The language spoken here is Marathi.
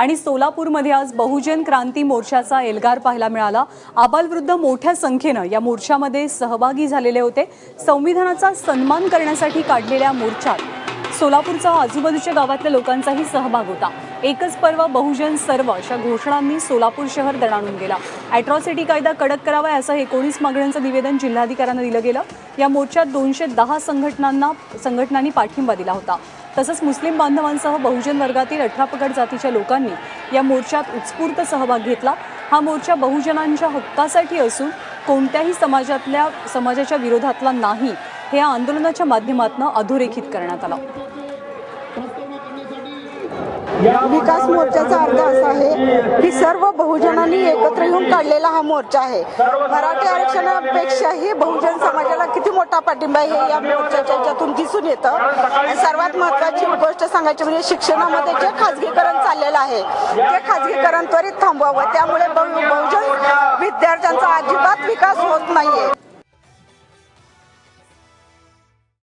आणि सोलापूरमध्ये आज बहुजन क्रांती मोर्चाचा एल्गार पाहायला मिळाला. आबालवृद्ध मोठ्या संख्येनं या मोर्चामध्ये सहभागी झालेले होते. संविधानाचा सन्मान करण्यासाठी काढलेल्या मोर्चात सोलापूरचा आजूबाजूच्या गावातल्या लोकांचाही सहभाग होता. एकच पर्व बहुजन सर्व अशा घोषणांनी सोलापूर शहर दणाणून गेला. अॅट्रॉसिटी कायदा कडक करावा असं एकोणीस मागण्यांचं निवेदन जिल्हाधिकाऱ्यांना दिलं गेलं. या मोर्चात दोनशे दहा संघटनांना संघटनांनी पाठिंबा दिला होता. तसंच मुस्लिम बांधवांसह बहुजन वर्गातील अठरापगड जातीच्या लोकांनी या मोर्चात उत्स्फूर्त सहभाग घेतला. हा मोर्चा बहुजनांच्या हक्कासाठी असून कोणत्याही समाजातल्या समाजाच्या विरोधातला नाही हे या आंदोलनाच्या माध्यमातून अधोरेखित करण्यात आलं. विकास मोर्चाचा अर्थ असा आहे की सर्व बहुजनांनी एकत्र येऊन काढलेला हा मोर्चा आहे. मराठी आरक्षणापेक्षाही बहुजन समाजाला किती मोठा पाठिंबा आहे या मोर्चाच्या याच्यातून दिसून येतं. आणि सर्वात महत्वाची गोष्ट सांगायची म्हणजे शिक्षणामध्ये जे खाजगीकरण चाललेलं आहे ते खाजगीकरण त्वरित थांबवावं. त्यामुळे बहुजन विद्यार्थ्यांचा अजिबात विकास होत नाहीये.